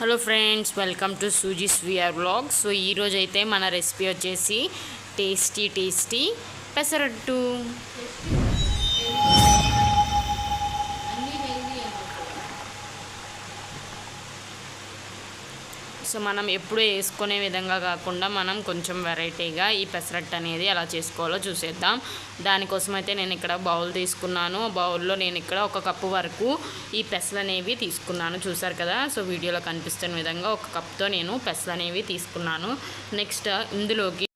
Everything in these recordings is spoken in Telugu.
Hello friends welcome to Suji's VR blog so ఈరోజు అయితే మన రెసిపీ వచ్చేసి టేస్టీ టేస్టీ పెసరట్టు. సో మనం ఎప్పుడు వేసుకునే విధంగా కాకుండా మనం కొంచెం వెరైటీగా ఈ పెసరట్టు అనేది ఎలా చేసుకోవాలో చూసేద్దాం. దానికోసం అయితే నేను ఇక్కడ బౌల్ తీసుకున్నాను. బౌల్లో నేను ఇక్కడ ఒక కప్పు వరకు ఈ పెసలు అనేవి తీసుకున్నాను. చూసారు కదా? సో వీడియోలో కనిపిస్తున్న విధంగా ఒక కప్తో నేను పెసలు అనేవి తీసుకున్నాను. నెక్స్ట్ ఇందులోకి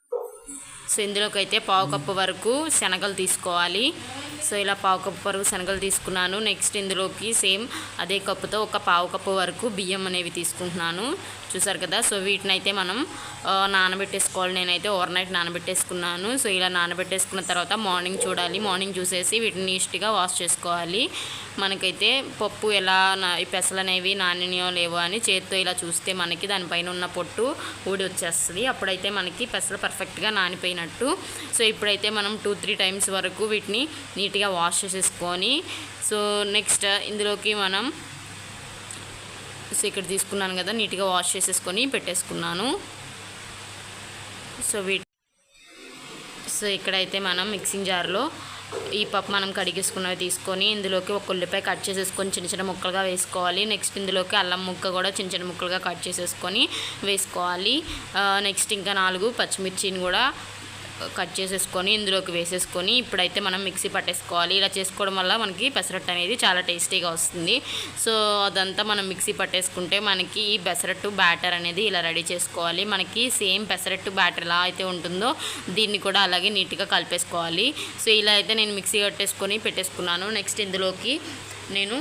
సో ఇందులోకి అయితే పావు కప్పు వరకు శనగలు తీసుకోవాలి. సో ఇలా పావు కప్పు వరకు శనగలు తీసుకున్నాను. నెక్స్ట్ ఇందులోకి సేమ్ అదే కప్పుతో ఒక పావు కప్పు వరకు బియ్యం అనేవి తీసుకుంటున్నాను. చూసారు కదా? సో వీటిని అయితే మనం నానబెట్టేసుకోవాలి. నేనైతే ఓవర్ నైట్ నానబెట్టేసుకున్నాను. సో ఇలా నానబెట్టేసుకున్న తర్వాత మార్నింగ్ చూడాలి. మార్నింగ్ చూసేసి వీటిని నీట్గా వాష్ చేసుకోవాలి. మనకైతే పప్పు ఎలా నా- ఈ పెసలు అనేవి నానినో లేవో అని చేత్తో ఇలా చూస్తే మనకి దానిపైన ఉన్న పొట్టు ఊడి వచ్చేస్తుంది. అప్పుడైతే మనకి పెసలు పర్ఫెక్ట్గా నానిపోయినట్టు. సో ఇప్పుడైతే మనం టూ త్రీ టైమ్స్ వరకు వీటిని నీట్గా వాష్ చేసేసుకొని సో నెక్స్ట్ ఇందులోకి మనం సో ఇక్కడ తీసుకున్నాను కదా నీట్గా వాష్ చేసేసుకొని పెట్టేసుకున్నాను. సో వీటి సో ఇక్కడైతే మనం మిక్సింగ్ జార్లో ఈ పప్పు మనం కడిగేసుకున్నవి తీసుకొని ఇందులోకి ఒక ఉల్లిపాయ కట్ చేసేసుకొని చిన్న చిన్న ముక్కలుగా వేసుకోవాలి. నెక్స్ట్ ఇందులోకి అల్లం ముక్క కూడా చిన్న చిన్న ముక్కలుగా కట్ చేసేసుకొని వేసుకోవాలి. నెక్స్ట్ ఇంకా నాలుగు పచ్చిమిర్చిని కూడా కట్ చేసేసుకొని ఇందులోకి వేసేసుకొని ఇప్పుడైతే మనం మిక్సీ పట్టేసుకోవాలి. ఇలా చేసుకోవడం వల్ల మనకి పెసరట్టు అనేది చాలా టేస్టీగా వస్తుంది. సో అదంతా మనం మిక్సీ పట్టేసుకుంటే మనకి ఈ పెసరట్టు బ్యాటర్ అనేది ఇలా రెడీ చేసుకోవాలి. మనకి సేమ్ పెసరట్టు బ్యాటర్ ఎలా అయితే ఉంటుందో దీన్ని కూడా అలాగే నీట్గా కలిపేసుకోవాలి. సో ఇలా అయితే నేను మిక్సీ కట్టేసుకొని పెట్టేసుకున్నాను. నెక్స్ట్ ఇందులోకి నేను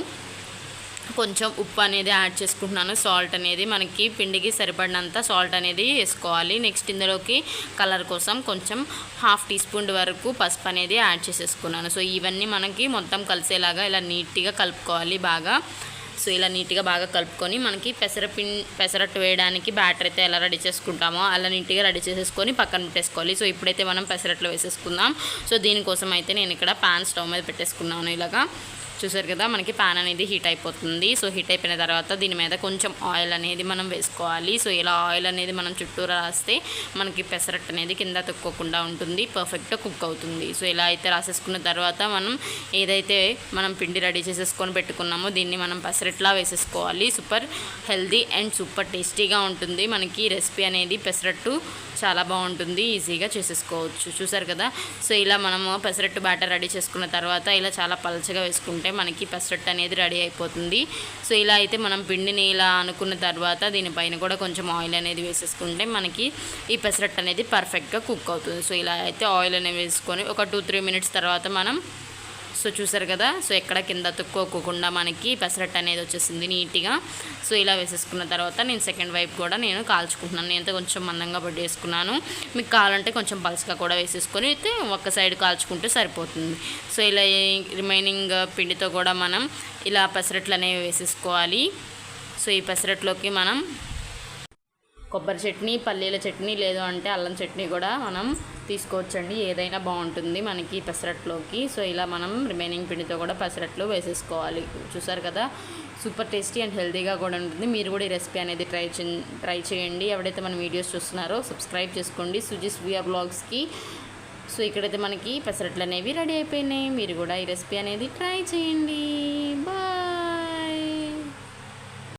కొంచెం ఉప్పు అనేది యాడ్ చేసుకుంటున్నాను. సాల్ట్ అనేది మనకి పిండికి సరిపడినంత సాల్ట్ అనేది వేసుకోవాలి. నెక్స్ట్ ఇందులోకి కలర్ కోసం కొంచెం హాఫ్ టీ స్పూన్ వరకు పసుపు అనేది యాడ్ చేసేసుకున్నాను. సో ఇవన్నీ మనకి మొత్తం కలిసేలాగా ఇలా నీట్గా కలుపుకోవాలి బాగా. సో ఇలా నీట్గా బాగా కలుపుకొని మనకి పెసర పిన్ పెసరట్టు వేయడానికి బ్యాటర్ అయితే ఎలా రెడీ చేసుకుంటామో అలా నీట్గా రెడీ చేసేసుకొని పక్కన పెట్టేసుకోవాలి. సో ఇప్పుడైతే మనం పెసరట్లు వేసేసుకుందాం. సో దీనికోసం అయితే నేను ఇక్కడ పాన్ స్టవ్ మీద పెట్టేసుకున్నాను ఇలాగా. చూసారు కదా మనకి పాన్ అనేది హీట్ అయిపోతుంది. సో హీట్ అయిపోయిన తర్వాత దీని మీద కొంచెం ఆయిల్ అనేది మనం వేసుకోవాలి. సో ఇలా ఆయిల్ అనేది మనం చుట్టూరా రాస్తే మనకి పెసరట్టు అనేది కింద తొక్కోకుండా ఉంటుంది. పర్ఫెక్ట్గా కుక్ అవుతుంది. సో ఇలా అయితే రాసేసుకున్న తర్వాత మనం ఏదైతే మనం పిండి రెడీ చేసేసుకొని పెట్టుకున్నామో దీన్ని మనం పెసరట్లా వేసేసుకోవాలి. సూపర్ హెల్దీ అండ్ సూపర్ టేస్టీగా ఉంటుంది. మనకి రెసిపీ అనేది పెసరట్టు చాలా బాగుంటుంది ఈజీగా చేసేసుకోవచ్చు. చూసారు కదా? సో ఇలా మనము పెసరట్టు బ్యాటర్ రెడీ చేసుకున్న తర్వాత ఇలా చాలా పలచగా వేసుకుంటే మనకి పెసరట్టు అనేది రెడీ అయిపోతుంది. సో ఇలా అయితే మనం పిండిని ఇలా అనుకున్న తర్వాత దీనిపైన కూడా కొంచెం ఆయిల్ అనేది వేసేసుకుంటే మనకి ఈ పెసరట్టు అనేది పర్ఫెక్ట్గా కుక్ అవుతుంది. సో ఇలా అయితే ఆయిల్ అనేది వేసుకొని ఒక టూ త్రీ మినిట్స్ తర్వాత మనం సో చూసారు కదా సో ఎక్కడ కింద తుక్కోకుండా మనకి పెసరట్టు అనేది వచ్చేసింది నీట్గా. సో ఇలా వేసేసుకున్న తర్వాత నేను సెకండ్ వైపు కూడా నేను కాల్చుకుంటున్నాను. నేను కొంచెం మందంగా పట్టి వేసుకున్నాను మీకు కావాలంటే కొంచెం పలుసుగా కూడా వేసేసుకొని అయితే ఒక సైడ్ కాల్చుకుంటే సరిపోతుంది. సో ఇలా రిమైనింగ్ పిండితో కూడా మనం ఇలా పెసరట్లు అనేవి వేసేసుకోవాలి. సో ఈ పెసరట్లోకి మనం కొబ్బరి చట్నీ పల్లీల చట్నీ లేదు అంటే అల్లం చట్నీ కూడా మనం తీసుకోవచ్చండి. ఏదైనా బాగుంటుంది మనకి పెసరట్లోకి. సో ఇలా మనం రిమైనింగ్ పిండితో కూడా పెసరట్లు వేసేసుకోవాలి. చూసారు కదా? సూపర్ టేస్టీ అండ్ హెల్తీగా కూడా ఉంటుంది. మీరు కూడా ఈ రెసిపీ అనేది ట్రై చే ట్రై చేయండి. ఎవరైతే మన వీడియోస్ చూస్తున్నారో సబ్స్క్రైబ్ చేసుకోండి. సుజిస్ వియా బ్లాగ్స్కి. సో ఇక్కడైతే మనకి పెసరట్లు అనేవి రెడీ అయిపోయినాయి. మీరు కూడా ఈ రెసిపీ అనేది ట్రై చేయండి. బాయ్!